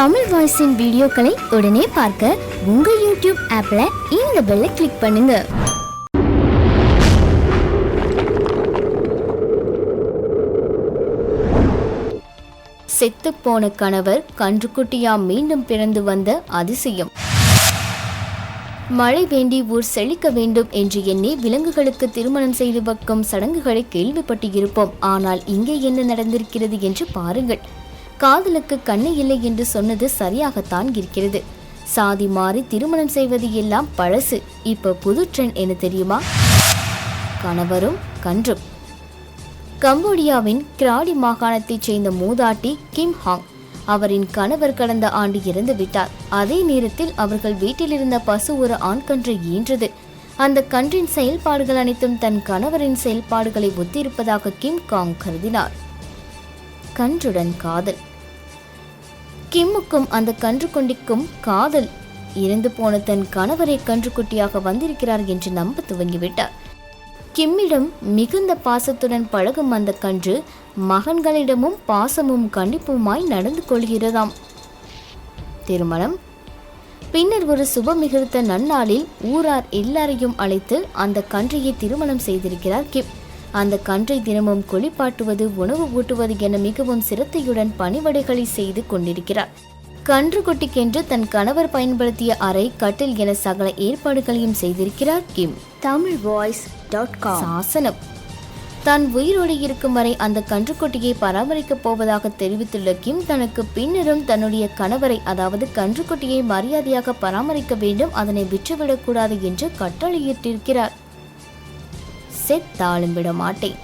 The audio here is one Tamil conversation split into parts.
தமிழ் வாய்ஸின் வீடியோக்களை உடனே பார்க்க உங்கள் யூடியூப் ஆப்பில் இந்த பெல்லை கிளிக் பண்ணுங்க. செத்துப்போன கணவர் கன்றுக்குட்டியா மீண்டும் பிறந்து வந்த அதிசயம். மழை வேண்டி ஊர் செழிக்க வேண்டும் என்று எண்ணி விலங்குகளுக்கு திருமணம் செய்து வைக்கும் சடங்குகளை கேள்விப்பட்டு இருப்போம் ஆனால் இங்கே என்ன நடந்திருக்கிறது என்று பாருங்கள். காதலுக்கு கண்ணு இல்லை என்று சொன்னது சரியாகத்தான் இருக்கிறது. சாதி மாறி திருமணம் செய்வது எல்லாம் பழசு. இப்போ புது ட்ரெண்ட் என்ன தெரியுமா? கணவரும் கன்றும். கம்போடியாவின் கிராடி மாகாணத்தைச் சேர்ந்த மூதாட்டி கிம் ஹாங் அவரின் கணவர் கடந்த ஆண்டு இறந்து விட்டார். அதே நேரத்தில் அவர்கள் வீட்டில் இருந்த பசு ஒரு ஆண் கன்று ஈன்றது. அந்த கன்றின் செயல்பாடுகள் அனைத்தும் தன் கணவரின் செயல்பாடுகளை ஒத்திருப்பதாக கிம் காங் கருதினார். கன்றுடன் காதல். கிம்முக்கும் அந்த கன்று கொண்டிக்கும் காதல். இறந்து போன தன் கணவரை கன்றுக்குட்டியாக வந்திருக்கிறார் என்று நம்ப துவங்கிவிட்டார். கிம்மிடம் மிகுந்த பாசத்துடன் பழகும் அந்த கன்று மகன்களிடமும் பாசமும் கண்டிப்புமாய் நடந்து கொள்கிறதாம். திருமணம். பின்னர் ஒரு சுப மிகுத்த நன்னாளில் ஊரார் எல்லாரையும் அழைத்து அந்த கன்றையை திருமணம் செய்திருக்கிறார் கிம். அந்த கன்றை தினமும் குளிப்பாட்டுவது உணவு ஊட்டுவது என மிகவும் சிரத்தையுடன் பணிவடைகளை செய்து கொண்டிருக்கிறார். கன்று குட்டிக்கென்று தன் கணவர் பயன்படுத்திய அறை கட்டில் என சகல ஏற்பாடுகளையும் செய்திருக்கிறார் Kim. Tamil voice dot com. சாசனம். தான் உயிரோடு இருக்கும் வரை அந்த கன்றுக்குட்டியை பராமரிக்கப் போவதாக தெரிவித்துள்ள கிம் தனக்கு பின்னரும் தன்னுடைய கணவரை அதாவது கன்றுக்குட்டியை மரியாதையாக பராமரிக்க வேண்டும் அதனை விற்றுவிடக்கூடாது என்று கட்டளையிட்டிருக்கிறார். செத்தாலும் விட மாட்டேன்.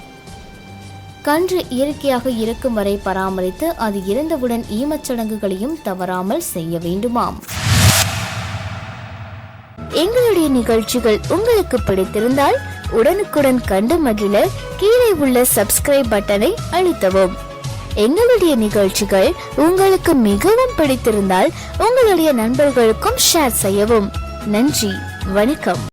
கன்று இயற்கையாக இருக்கும் வரை பராமரித்து அது இறந்தவுடன் ஈமச்சடங்குகளையும் தவறாமல் செய்ய வேண்டுமாம். எங்களுடைய நிகழ்ச்சிகள் உங்களுக்கு பிடித்திருந்தால் உடனுக்குடன் கண்டு மகிழ கீழே உள்ள சப்ஸ்கிரைப் பட்டனை அழுத்தவும். எங்களுடைய நிகழ்ச்சிகள் உங்களுக்கு மிகவும் பிடித்திருந்தால் உங்களுடைய நண்பர்களுக்கும் ஷேர் செய்யவும். நன்றி வணக்கம்.